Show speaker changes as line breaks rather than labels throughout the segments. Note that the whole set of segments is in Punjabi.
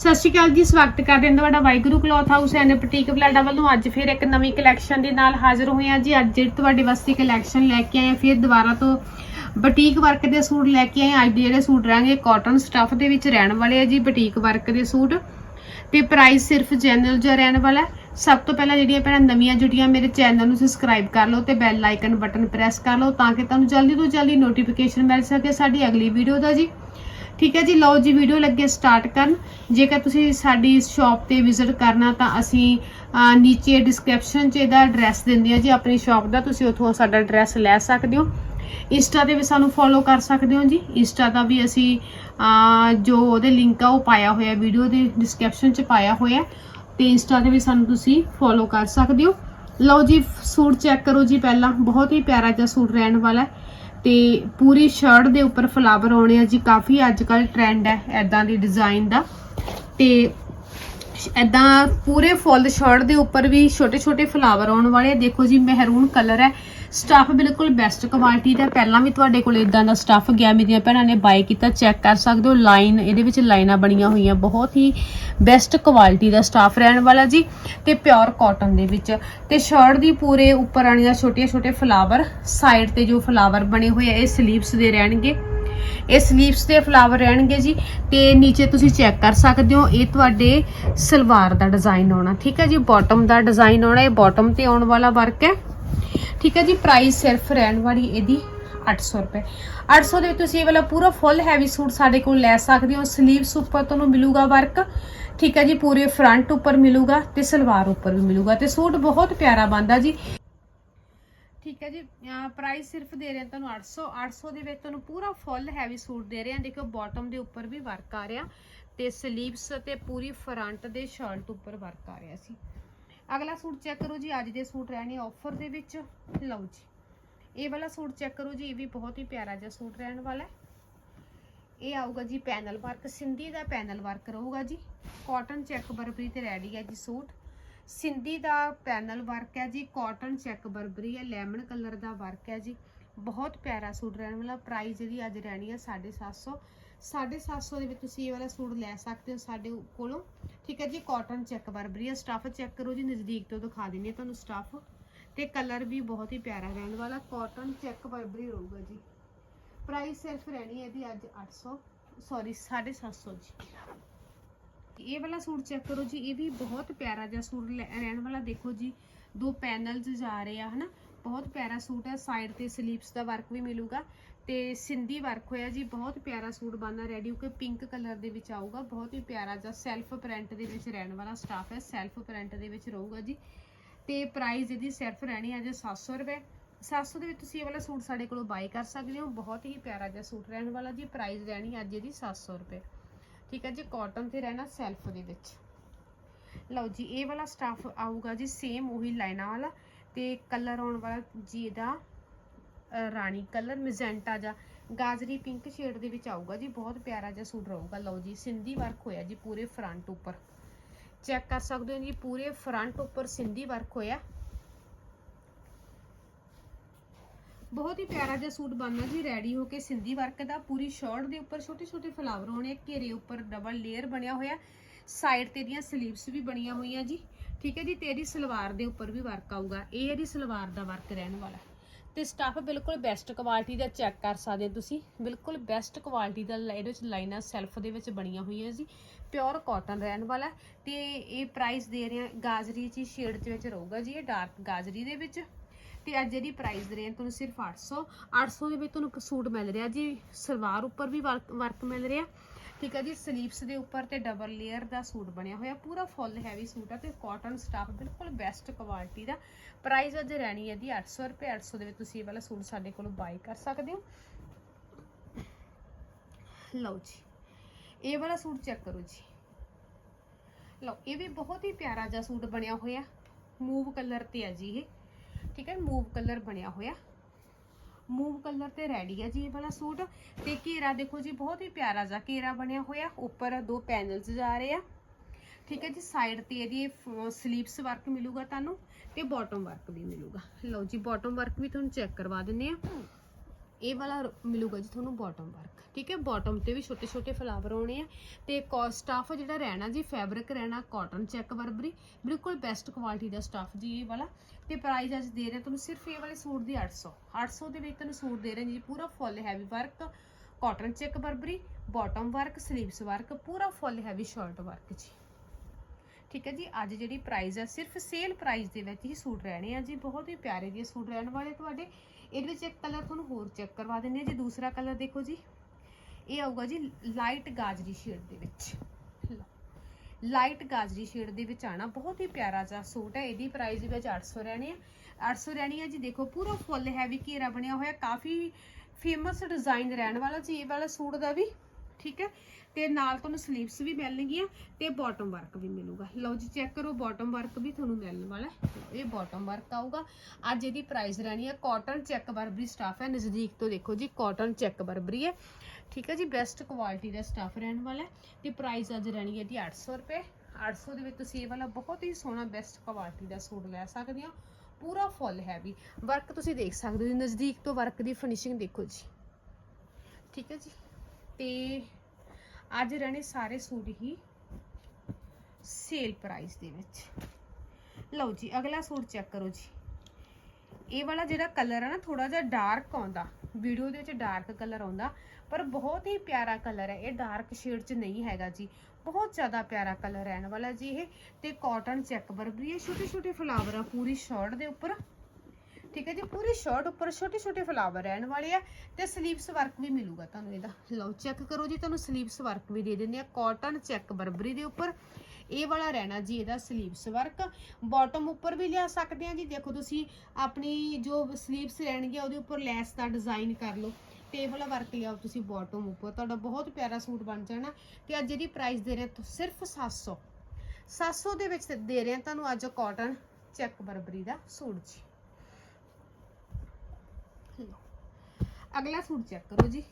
ਸਤਿ ਸ਼੍ਰੀ ਅਕਾਲ ਜੀ, ਸਵਾਗਤ ਕਰਦੇ ਹਾਂ ਤੁਹਾਡਾ Waheguru cloth house and boutique Balada ਵੱਲੋਂ ਅੱਜ ਫਿਰ ਇੱਕ ਨਵੀਂ ਕਲੈਕਸ਼ਨ ਦੇ ਨਾਲ ਹਾਜ਼ਰ ਹੋਏ ਹਾਂ ਜੀ। ਅੱਜ ਜਿਹੜੇ ਤੁਹਾਡੇ ਵਾਸਤੇ ਕਲੈਕਸ਼ਨ ਲੈ ਕੇ ਆਏ ਹਾਂ, ਫਿਰ ਦੁਬਾਰਾ ਤੋਂ ਬੁਟੀਕ ਵਰਕ ਦੇ ਸੂਟ ਲੈ ਕੇ ਆਏ ਹਾਂ। ਅੱਜ ਜਿਹੜੇ ਸੂਟ ਰਹਿਣਗੇ ਕਾਟਨ ਸਟੱਫ ਦੇ ਵਿੱਚ ਰਹਿਣ ਵਾਲੇ ਆ ਜੀ, ਬੁਟੀਕ ਵਰਕ ਦੇ ਸੂਟ। ਤੇ ਪ੍ਰਾਈਸ ਸਿਰਫ ਜਨਰਲ ਜਿਹਾ ਰਹਿਣ ਵਾਲਾ ਸਭ ਤੋਂ ਪਹਿਲਾਂ ਜਿਹੜੀਆਂ ਭੈਣਾਂ ਨਵੀਆਂ ਜੁੜੀਆਂ ਮੇਰੇ ਚੈਨਲ ਨੂੰ ਸਬਸਕ੍ਰਾਈਬ ਕਰ ਲਓ ਤੇ ਬੈਲ ਆਈਕਨ ਬਟਨ ਪ੍ਰੈਸ ਕਰ ਲਓ ਤਾਂ ਕਿ ਤੁਹਾਨੂੰ ਜਲਦੀ ਤੋਂ ਜਲਦੀ ਨੋਟੀਫਿਕੇਸ਼ਨ ਮਿਲ ਸਕੇ ਸਾਡੀ ਅਗਲੀ ਵੀਡੀਓ ਦਾ ਜੀ। ਠੀਕ ਹੈ ਜੀ, ਲਓ ਜੀ ਵੀਡੀਓ ਲੱਗੇ ਸਟਾਰਟ ਕਰਨ। ਜੇਕਰ ਤੁਸੀਂ ਸਾਡੀ ਸ਼ਾਪ ਤੇ ਵਿਜ਼ਿਟ ਕਰਨਾ ਤਾਂ ਅਸੀਂ ਨੀਚੇ ਡਿਸਕ੍ਰਿਪਸ਼ਨ 'ਚ ਇਹਦਾ ਐਡਰੈਸ ਦਿੰਦੇ ਹਾਂ ਜੀ, ਆਪਣੀ ਸ਼ਾਪ ਦਾ। ਤੁਸੀਂ ਉੱਥੋਂ ਸਾਡਾ ਐਡਰੈਸ ਲੈ ਸਕਦੇ ਹੋ। ਇੰਸਟਾ ਤੇ ਵੀ ਸਾਨੂੰ ਫੋਲੋ ਕਰ ਸਕਦੇ ਹੋ ਜੀ। ਇੰਸਟਾ ਦਾ ਵੀ ਅਸੀਂ ਜੋ ਉਹਦੇ ਲਿੰਕ ਆ, ਉਹ ਪਾਇਆ ਹੋਇਆ ਵੀਡੀਓ ਦੇ ਡਿਸਕ੍ਰਿਪਸ਼ਨ 'ਚ ਪਾਇਆ ਹੋਇਆ। ਤੇ ਇੰਸਟਾ ਤੇ ਵੀ ਸਾਨੂੰ ਤੁਸੀਂ ਫੋਲੋ ਕਰ ਸਕਦੇ ਹੋ। ਲਓ ਜੀ, ਸੂਟ ਚੈੱਕ ਕਰੋ ਜੀ ਪਹਿਲਾਂ। ਬਹੁਤ ਹੀ ਪਿਆਰਾ ਜਿਹਾ ਸੂਟ ਰਹਿਣ ਵਾਲਾ ਹੈ। ਤੇ ਪੂਰੀ ਸ਼ਰਟ ਦੇ ਉੱਪਰ ਫਲਾਵਰ ਆਉਣੇ ਆ ਜੀ। ਕਾਫੀ ਅੱਜ ਕੱਲ ਟ੍ਰੈਂਡ ਹੈ ਐਦਾਂ ਦੀ ਡਿਜ਼ਾਈਨ ਦਾ। ਤੇ ਐਦਾਂ ਪੂਰੇ ਫੁੱਲ ਸ਼ਰਟ ਦੇ ਉੱਪਰ ਵੀ ਛੋਟੇ ਛੋਟੇ ਫਲਾਵਰ ਆਉਣ ਵਾਲੇ ਆ। ਦੇਖੋ ਜੀ ਮਹਿਰੂਨ ਕਲਰ ਹੈ। ਸਟੱਫ ਬਿਲਕੁਲ ਬੈਸਟ ਕੁਆਲਿਟੀ ਦਾ ਪਹਿਲਾਂ ਵੀ ਤੁਹਾਡੇ ਕੋਲ ਇਦਾਂ ਦਾ ਸਟੱਫ ਗਿਆ। ਮੇਰੀਆਂ ਭੈਣਾਂ ਨੇ ਬਾਈ ਕੀਤਾ ਚੈੱਕ ਕਰ ਸਕਦੇ ਹੋ। ਲਾਈਨ ਇਹਦੇ ਵਿੱਚ ਲਾਈਨਾਂ ਬਣੀਆਂ ਹੋਈਆਂ। ਬਹੁਤ ਹੀ ਬੈਸਟ ਕੁਆਲਿਟੀ ਦਾ ਸਟੱਫ ਰਹਿਣ ਵਾਲਾ ਜੀ। ਤੇ ਪਿਓਰ ਕਾਟਨ ਦੇ ਵਿੱਚ। ਤੇ ਸ਼ਰਟ ਦੀ ਪੂਰੇ ਉੱਪਰ ਆਣੀਆਂ ਛੋਟੀਆਂ ਛੋਟੇ ਫਲਾਵਰ ਸਾਈਡ ਤੇ ਜੋ ਫਲਾਵਰ ਬਣੇ ਹੋਏ ਆ, ਇਹ ਸਲੀਵਸ ਦੇ ਰਹਿਣਗੇ। ਇਹ ਸਲੀਵਸ ਦੇ ਫਲਾਵਰ ਰਹਿਣਗੇ ਜੀ। ਤੇ ਨੀਚੇ ਤੁਸੀਂ ਚੈੱਕ ਕਰ ਸਕਦੇ ਹੋ, ਇਹ ਤੁਹਾਡੇ ਸਲਵਾਰ ਦਾ ਡਿਜ਼ਾਈਨ ਆਉਣਾ, ਠੀਕ ਹੈ ਜੀ? ਬਾਟਮ ਦਾ ਡਿਜ਼ਾਈਨ ਆਉਣਾ, ਇਹ ਬਾਟਮ ਤੇ ਆਉਣ ਵਾਲਾ ਵਰਕ ਹੈ। ਠੀਕ ਹੈ ਜੀ ਪ੍ਰਾਈਸ ਸਿਰਫ ਰਹਿਣ ਵਾਲੀ ਇਹਦੀ 800 ਰੁਪਏ। 800 ਦੇ ਵਿੱਚ ਤੁਸੀਂ ਇਹ ਵਾਲਾ ਪੂਰਾ ਫੁੱਲ ਹੈਵੀ ਸੂਟ ਸਾਡੇ ਕੋਲ ਲੈ ਸਕਦੇ ਹੋ। ਸਲੀਵਸ ਉੱਪਰ ਤੁਹਾਨੂੰ ਮਿਲੂਗਾ ਵਰਕ ਠੀਕ ਹੈ ਜੀ, ਪੂਰੇ ਫਰੰਟ ਉੱਪਰ ਮਿਲੂਗਾ ਤੇ ਸਲਵਾਰ ਉੱਪਰ ਵੀ ਮਿਲੂਗਾ। ਤੇ ਸੂਟ ਬਹੁਤ ਪਿਆਰਾ ਬਣਦਾ ਜੀ। ਠੀਕ ਹੈ ਜੀ। ਪ੍ਰਾਈਸ ਸਿਰਫ ਦੇ ਰਹੇ ਹਾਂ ਤੁਹਾਨੂੰ 800 800 ਦੇ ਵਿੱਚ ਤੁਹਾਨੂੰ ਪੂਰਾ ਫੁੱਲ ਹੈਵੀ ਸੂਟ ਦੇ ਰਹੇ ਹਾਂ ਦੇਖੋ ਬਾਟਮ ਦੇ ਉੱਪਰ ਵੀ ਵਰਕ ਆ ਰਿਹਾ ਤੇ ਸਲੀਵਸ ਤੇ ਪੂਰੀ ਫਰੰਟ ਦੇ ਸ਼ਰਟ ਉੱਪਰ ਵਰਕ ਆ ਰਿਹਾ ਸੀ। ਅਗਲਾ ਸੂਟ ਚੈੱਕ ਕਰੋ ਜੀ, ਅੱਜ ਦੇ ਸੂਟ ਰਹਿਣੇ ਆਫਰ ਦੇ ਵਿੱਚ। ਲਓ ਜੀ, ਇਹ ਵਾਲਾ ਸੂਟ ਚੈੱਕ ਕਰੋ ਜੀ, ਇਹ ਵੀ ਬਹੁਤ ਹੀ ਪਿਆਰਾ ਜਿਹਾ ਸੂਟ ਰਹਿਣ ਵਾਲਾ ਹੈ। ਇਹ ਆਊਗਾ ਜੀ ਪੈਨਲ ਵਰਕ ਸਿੰਧੀ ਦਾ ਪੈਨਲ ਵਰਕ ਰਹੂਗਾ ਜੀ। ਕਾਟਨ ਚੈੱਕ ਬਰਬਰੀ ਤੇ ਰੈਡੀ ਹੈ ਜੀ ਸੂਟ ਸਿੰਧੀ ਦਾ ਪੈਨਲ ਵਰਕ ਹੈ ਜੀ ਕਾਟਨ ਚੈੱਕ ਬਰਬਰੀ ਹੈ ਲੈਮਨ ਕਲਰ ਦਾ ਵਰਕ ਹੈ ਜੀ। ਬਹੁਤ ਪਿਆਰਾ ਸੂਟ ਰਹਿਣ ਵਾਲਾ ਪ੍ਰਾਈਸ ਜਿਹੜੀ ਅੱਜ ਰਹਿਣੀ ਹੈ 750 750 ਦੇ ਵਿੱਚ ਤੁਸੀਂ ਇਹ ਵਾਲਾ ਸੂਟ ਲੈ ਸਕਦੇ ਹੋ ਸਾਡੇ ਕੋਲੋਂ। ਠੀਕ ਹੈ ਜੀ ਕਾਟਨ ਚੈੱਕ ਬਰਬਰੀ ਹੈ। ਸਟੱਫ ਚੈੱਕ ਕਰੋ ਜੀ, ਨਜ਼ਦੀਕ ਤੋਂ ਦਿਖਾ ਦਿੰਦੀ ਹਾਂ ਤੁਹਾਨੂੰ ਸਟੱਫ ਤੇ ਕਲਰ ਵੀ ਬਹੁਤ ਹੀ ਪਿਆਰਾ ਰਹਿਣ ਵਾਲਾ ਕਾਟਨ ਚੈੱਕ ਬਰਬਰੀ ਰਹੂਗਾ ਜੀ। ਪ੍ਰਾਈਸ ਸਿਰਫ ਰਹਿਣੀ ਹੈ ਇਹਦੀ ਅੱਜ 800 ਸੌਰੀ 750 ਜੀ। ਇਹ ਵਾਲਾ ਸੂਟ ਚੈੱਕ ਕਰੋ ਜੀ, ਇਹ ਵੀ ਬਹੁਤ ਪਿਆਰਾ ਜਿਹਾ ਸੂਟ ਲੈ- ਰਹਿਣ ਵਾਲਾ ਦੇਖੋ ਜੀ, ਦੋ ਪੈਨਲਸ ਜਾ ਰਹੇ ਆ, ਹਨਾ? ਬਹੁਤ ਪਿਆਰਾ ਸੂਟ ਹੈ ਸਾਈਡ ਤੇ ਸਲੀਵਸ ਦਾ ਵਰਕ ਵੀ ਮਿਲੂਗਾ ਤੇ ਸਿੰਧੀ ਵਰਕ ਹੋਇਆ ਜੀ, ਬਹੁਤ ਪਿਆਰਾ ਸੂਟ ਬਣਨਾ ਰੈਡੀ ਹੋ ਕੇ ਪਿੰਕ ਕਲਰ ਦੇ ਵਿੱਚ ਆਊਗਾ, ਬਹੁਤ ਹੀ ਪਿਆਰਾ ਜਿਹਾ ਸੈਲਫ ਪ੍ਰਿੰਟ ਦੇ ਵਿੱਚ ਰਹਿਣ ਵਾਲਾ ਸਟਾਫ ਹੈ ਸੈਲਫ ਪ੍ਰਿੰਟ ਦੇ ਵਿੱਚ ਰਹੂਗਾ ਜੀ। ਤੇ ਪ੍ਰਾਈਸ ਇਹਦੀ ਸਿਰਫ ਰਹਿਣੀ ਹੈ ਅੱਜ 700 ਰੁਪਏ। 700 ਦੇ ਵਿੱਚ ਤੁਸੀਂ ਇਹ ਵਾਲਾ ਸੂਟ ਸਾਡੇ ਕੋਲੋਂ ਬਾਈ ਕਰ ਸਕਦੇ ਹੋ, ਬਹੁਤ ਹੀ ਪਿਆਰਾ ਜਿਹਾ ਸੂਟ ਰਹਿਣ ਵਾਲਾ ਜੀ ਪ੍ਰਾਈਸ ਰਹਿਣੀ ਅੱਜ ਇਹਦੀ 700 ਰੁਪਏ। ਠੀਕ ਹੈ ਜੀ ਕਾਟਨ ਤੇ ਰਹਿਣਾ ਸੈਲਫ ਦੇ ਵਿੱਚ। ਲਓ ਜੀ, ਇਹ ਵਾਲਾ ਸਟਾਫ ਆਊਗਾ ਜੀ ਸੇਮ ਉਹੀ ਲਾਈਨਾਂ ਵਾਲਾ ਤੇ ਕਲਰ ਆਉਣ ਵਾਲਾ ਜੀ ਇਹਦਾ ਰਾਣੀ ਕਲਰ ਮੈਜੈਂਟਾ ਜਾਂ ਗਾਜਰੀ ਪਿੰਕ ਸ਼ੇਡ ਦੇ ਵਿੱਚ ਆਊਗਾ ਜੀ, ਬਹੁਤ ਪਿਆਰਾ ਜਿਹਾ ਸੂਟ ਰਹੂਗਾ। ਲਓ ਜੀ, ਸਿੰਧੀ ਵਰਕ ਹੋਇਆ ਜੀ, ਪੂਰੇ ਫਰੰਟ ਉੱਪਰ। ਚੈੱਕ ਕਰ ਸਕਦੇ ਹੋ ਜੀ, ਪੂਰੇ ਫਰੰਟ ਉੱਪਰ ਸਿੰਧੀ ਵਰਕ ਹੋਇਆ। ਬਹੁਤ ਹੀ ਪਿਆਰਾ ਜਿਹਾ ਸੂਟ ਬਣਨਾ ਜੀ ਰੈਡੀ ਹੋ ਕੇ ਸਿੰਧੀ ਵਰਕ ਦਾ, ਪੂਰੀ ਸ਼ਰਟ ਦੇ ਉੱਪਰ ਛੋਟੇ ਛੋਟੇ ਫਲਾਵਰ ਹੋਣੇ, ਘੇਰੇ ਉੱਪਰ ਡਬਲ ਲੇਅਰ ਬਣਿਆ ਹੋਇਆ ਸਾਈਡ ਤੇ ਦੀਆਂ ਸਲੀਵਸ ਵੀ ਬਣੀਆਂ ਹੋਈਆਂ ਜੀ। ਠੀਕ ਹੈ ਜੀ ਤੇਰੀ ਸਲਵਾਰ ਦੇ ਉੱਪਰ ਵੀ ਵਰਕ ਆਊਗਾ, ਇਹ ਇਹਦੀ ਸਲਵਾਰ ਦਾ ਵਰਕ ਰਹਿਣ ਵਾਲਾ ਤੇ ਸਟੱਫ ਬਿਲਕੁਲ ਬੈਸਟ ਕੁਆਲਿਟੀ ਦਾ ਚੈੱਕ ਕਰ ਸਕਦੇ ਹੋ ਤੁਸੀਂ, ਬਿਲਕੁਲ ਬੈਸਟ ਕੁਆਲਿਟੀ ਦਾ ਲ- ਇਹਦੇ ਵਿੱਚ ਲਾਈਨਾਂ ਸੈਲਫ ਦੇ ਵਿੱਚ ਬਣੀਆਂ ਹੋਈਆਂ ਜੀ ਪਿਓਰ ਕਾਟਨ ਰਹਿਣ ਵਾਲਾ ਹੈ। ਤੇ ਇਹ ਪ੍ਰਾਈਸ ਦੇ ਰਹੇ ਹਾਂ ਗਾਜਰੀ ਜੀ ਸ਼ੇਡ ਦੇ ਵਿੱਚ ਰਹੂਗਾ ਜੀ, ਇਹ ਡਾਰਕ ਗਾਜਰੀ ਦੇ ਵਿੱਚ। ਤੇ ਅੱਜ ਇਹਦੀ ਪ੍ਰਾਈਸ ਦੇ ਰਹੇ ਹਾਂ ਤੁਹਾਨੂੰ ਸਿਰਫ 800 800 ਦੇ ਵਿੱਚ ਤੁਹਾਨੂੰ ਇੱਕ ਸੂਟ ਮਿਲ ਰਿਹਾ ਜੀ, ਸਲਵਾਰ ਉੱਪਰ ਵੀ ਵਰਕ ਮਿਲ ਰਿਹਾ। ਠੀਕ ਹੈ ਜੀ ਸਲੀਵਸ ਦੇ ਉੱਪਰ ਤੇ ਡਬਲ ਲੇਅਰ ਦਾ ਸੂਟ ਬਣਿਆ ਹੋਇਆ, ਪੂਰਾ ਫੁੱਲ ਹੈਵੀ ਸੂਟ ਆ ਤੇ ਕਾਟਨ ਸਟਾਫ ਬਿਲਕੁਲ ਬੈਸਟ ਕੁਆਲਿਟੀ ਦਾ। ਪ੍ਰਾਈਸ ਅੱਜ ਰਹਿਣੀ ਹੈ ਜੀ 800 ਰੁਪਏ 800 ਦੇ ਵਿੱਚ ਤੁਸੀਂ ਇਹ ਵਾਲਾ ਸੂਟ ਸਾਡੇ ਕੋਲੋਂ ਬਾਈ ਕਰ ਸਕਦੇ ਹੋ। ਲਓ ਜੀ, ਇਹ ਵਾਲਾ ਸੂਟ ਚੈੱਕ ਕਰੋ ਜੀ। ਲਓ, ਇਹ ਵੀ ਬਹੁਤ ਹੀ ਪਿਆਰਾ ਜਿਹਾ ਸੂਟ ਬਣਿਆ ਹੋਇਆ ਮੂਵ ਕਲਰ ਤੇ ਆ ਜੀ ਇਹ। ਠੀਕ ਹੈ ਮੂਵ ਕਲਰ ਬਣਿਆ ਹੋਇਆ। ਮੂਵ ਕਲਰ ਤੇ ਰੈਡੀ ਹੈ ਜੀ ਇਹ ਵਾਲਾ ਸੂਟ। ਤੇ ਘੇਰਾ ਦੇਖੋ ਜੀ, ਬਹੁਤ ਹੀ ਪਿਆਰਾ ਜਿਹਾ ਘੇਰਾ ਬਣਿਆ ਹੋਇਆ। ਉੱਪਰ ਦੋ ਪੈਨਲਸ ਜਾ ਰਹੇ ਆ। ਠੀਕ ਹੈ ਜੀ ਸਾਈਡ ਤੇ ਇਹਦੀ ਸਲੀਵਸ ਵਰਕ ਮਿਲੂਗਾ ਤੁਹਾਨੂੰ ਤੇ ਬਾਟਮ ਵਰਕ ਵੀ ਮਿਲੂਗਾ। ਲਓ ਜੀ ਬਾਟਮ ਵਰਕ ਵੀ ਤੁਹਾਨੂੰ ਚੈੱਕ ਕਰਵਾ ਦਿੰਨੇ ਆ। ਇਹ ਵਾਲਾ ਮਿਲੂਗਾ ਜੀ ਤੁਹਾਨੂੰ ਬਾਟਮ ਵਰਕ ਠੀਕ ਹੈ ਬਾਟਮ ਤੇ ਵੀ ਛੋਟੇ ਛੋਟੇ ਫਲਾਵਰ ਆਉਣੇ ਆ। ਤੇ ਸਟਾਫ ਜਿਹੜਾ ਰਹਿਣਾ ਜੀ ਫੈਬਰਿਕ ਰਹਿਣਾ ਕਾਟਨ ਚੈੱਕ ਵਰਬਰੀ ਬਿਲਕੁਲ ਬੈਸਟ ਕੁਆਲਿਟੀ ਦਾ ਸਟਾਫ ਜੀ ਇਹ ਵਾਲਾ। ਤੇ ਪ੍ਰਾਈਸ ਅੱਜ ਦੇ ਰਹੇ, ਤੁਹਾਨੂੰ ਸਿਰਫ ਇਹ ਵਾਲੇ ਸੂਟ ਦੀ 800 800 ਦੇ ਵਿੱਚ ਤੁਹਾਨੂੰ ਸੂਟ ਦੇ ਰਹੇ ਜੀ, ਪੂਰਾ full heavy work cotton check Burberry bottom work sleeves work ਪੂਰਾ ਫੁੱਲ ਹੈਵੀ ਸ਼ਰਟ ਵਰਕ ਜੀ। ਠੀਕ ਹੈ ਜੀ, ਅੱਜ ਜਿਹੜੀ ਪ੍ਰਾਈਸ ਹੈ ਸਿਰਫ ਸੇਲ ਪ੍ਰਾਈਸ ਦੇ ਵਿੱਚ ਹੀ ਸੂਟ ਰਹਿਣੇ ਆ ਜੀ, ਬਹੁਤ ਹੀ ਪਿਆਰੇ ਜਿਹੇ ਸੂਟ ਰਹਿਣ ਵਾਲੇ ਤੁਹਾਡੇ। ਇਹਦੇ ਵਿੱਚ ਇੱਕ ਕਲਰ ਤੁਹਾਨੂੰ ਹੋਰ ਚੈੱਕ ਕਰਵਾ ਦਿੰਦੇ ਆ ਜੀ, ਦੂਸਰਾ ਕਲਰ ਦੇਖੋ ਜੀ। ਇਹ ਆਊਗਾ ਜੀ ਲਾਈਟ ਗਾਜਰੀ ਸ਼ੇਡ ਦੇ ਵਿੱਚ। ਲਾਈਟ ਗਾਜਰੀ ਸ਼ੇਡ ਦੇ ਵਿੱਚ ਆਣਾ ਬਹੁਤ ਹੀ ਪਿਆਰਾ ਜਿਹਾ ਸੂਟ ਹੈ। ਇਹਦੀ ਪ੍ਰਾਈਸ ਵਿੱਚ 800 ਰਹਿਣੀ ਹੈ। 800 ਰਹਿਣੀ ਹੈ ਜੀ। ਦੇਖੋ, ਪੂਰਾ ਫੁੱਲ ਹੈਵੀ ਘੇਰਾ ਬਣਿਆ ਹੋਇਆ, ਕਾਫੀ ਫੇਮਸ ਡਿਜ਼ਾਈਨ ਰਹਿਣ ਵਾਲਾ ਜੀ। ਇਹ ਵਾਲਾ ਸੂਟ ਦਾ ਵੀ ਠੀਕ ਹੈ? ਤੇ ਨਾਲ ਤੁਹਾਨੂੰ ਸਲੀਵਸ ਵੀ ਮਿਲਣਗੀਆਂ ਤੇ ਬਾਟਮ ਵਰਕ ਵੀ ਮਿਲੂਗਾ। ਲਓ ਜੀ ਚੈੱਕ ਕਰੋ ਬਾਟਮ ਵਰਕ ਵੀ ਤੁਹਾਨੂੰ ਮਿਲਣ ਵਾਲਾ ਇਹ ਬਾਟਮ ਵਰਕ ਆਊਗਾ। ਅੱਜ ਇਹਦੀ ਪ੍ਰਾਈਸ ਰਹਿਣੀ ਹੈ ਕਾਟਨ ਚੈੱਕ ਬਰਬਰੀ ਸਟਾਫ ਹੈ। ਨਜ਼ਦੀਕ ਤੋਂ ਦੇਖੋ ਜੀ ਕਾਟਨ ਚੈੱਕ ਬਰਬਰੀ ਹੈ। ਠੀਕ ਹੈ ਜੀ ਬੈਸਟ ਕੁਆਲਿਟੀ ਦਾ ਸਟਾਫ ਰਹਿਣ ਵਾਲਾ ਹੈ। ਤੇ ਪ੍ਰਾਈਸ ਅੱਜ ਰਹਿਣੀ ਹੈ ਜੀ 800 ਰੁਪਏ। 800 ਦੇ ਵਿੱਚ ਤੁਸੀਂ ਇਹ ਵਾਲਾ ਬਹੁਤ ਹੀ ਸੋਹਣਾ ਬੈਸਟ ਕੁਆਲਿਟੀ ਦਾ ਸੂਟ ਲੈ ਸਕਦੇ ਹੋ। ਪੂਰਾ ਫੁੱਲ ਹੈਵੀ ਵਰਕ ਤੁਸੀਂ ਦੇਖ ਸਕਦੇ ਹੋ ਜੀ, ਨਜ਼ਦੀਕ ਤੋਂ ਵਰਕ ਦੀ ਫਿਨਿਸ਼ਿੰਗ ਦੇਖੋ ਜੀ। ਠੀਕ ਹੈ ਜੀ। ਤੇ ਅੱਜ ਰਹਿਣੇ ਸਾਰੇ ਸੂਟ ਹੀ ਸੇਲ ਪ੍ਰਾਈਸ ਦੇ ਵਿੱਚ। ਲਓ ਜੀ, ਅਗਲਾ ਸੂਟ ਚੈੱਕ ਕਰੋ ਜੀ। ਇਹ ਵਾਲਾ ਜਿਹੜਾ ਕਲਰ ਹੈ ਨਾ ਥੋੜਾ ਜਿਹਾ ਡਾਰਕ ਆਉਂਦਾ। ਵੀਡੀਓ ਦੇ ਵਿੱਚ ਡਾਰਕ ਕਲਰ ਆਉਂਦਾ, ਪਰ ਬਹੁਤ ਹੀ ਪਿਆਰਾ ਕਲਰ ਹੈ। ਇਹ ਡਾਰਕ ਸ਼ੇਡ 'ਚ ਨਹੀਂ ਹੈਗਾ ਜੀ। ਬਹੁਤ ਜ਼ਿਆਦਾ ਪਿਆਰਾ ਕਲਰ ਰਹਿਣ ਵਾਲਾ ਜੀ ਇਹ। ਤੇ ਕਾਟਨ ਚੈੱਕ ਵੀ ਇਹ ਛੋਟੇ ਛੋਟੇ ਫਲਾਵਰ ਆ, ਪੂਰੀ ਸ਼ਰਟ ਦੇ ਉੱਪਰ। ਠੀਕ ਹੈ ਜੀ, ਪੂਰੀ ਸ਼ਰਟ ਉੱਪਰ ਛੋਟੇ ਛੋਟੇ ਫਲਾਵਰ ਰਹਿਣ ਵਾਲੇ ਆ ਤੇ ਸਲੀਵਸ ਵਰਕ ਵੀ ਮਿਲੂਗਾ ਤੁਹਾਨੂੰ ਇਹਦਾ। ਲਓ ਚੈੱਕ ਕਰੋ ਜੀ, ਤੁਹਾਨੂੰ ਸਲੀਵਸ ਵਰਕ ਵੀ ਦੇ ਦਿੰਦੇ ਆ। ਕਾਟਨ ਚੈੱਕ ਬਰਬਰੀ ਦੇ ਉੱਪਰ। ਇਹ ਵਾਲਾ ਰਹਿਣਾ ਜੀ ਇਹਦਾ ਸਲੀਵਸ ਵਰਕ ਬਾਟਮ ਉੱਪਰ ਵੀ ਲਿਆ ਸਕਦੇ ਆ ਜੀ। ਦੇਖੋ ਤੁਸੀਂ ਆਪਣੀ ਜੋ ਸਲੀਵਸ ਰਹਿਣਗੇ, ਉਹਦੇ ਉੱਪਰ ਲੈਸ ਦਾ ਡਿਜ਼ਾਈਨ ਕਰ ਲਓ। ਟੇਬਲ ਵਰਕ ਲਿਆਓ ਤੁਸੀਂ ਬਾਟਮ ਉੱਪਰ। ਤੁਹਾਡਾ ਬਹੁਤ ਪਿਆਰਾ ਸੂਟ ਬਣ ਜਾਣਾ। ਤੇ ਅੱਜ ਇਹਦੀ ਪ੍ਰਾਈਸ ਦੇ ਰਹੇ ਹਾਂ ਸਿਰਫ 700 700 ਦੇ ਵਿੱਚ ਦੇ ਰਹੇ ਹਾਂ ਤੁਹਾਨੂੰ ਅੱਜ ਕਾਟਨ ਚੈੱਕ ਬਰਬਰੀ ਦਾ ਸੂਟ ਜੀ। ਅਗਲਾ ਸੂਟ ਚੈੱਕ ਕਰੋ ਜੀ।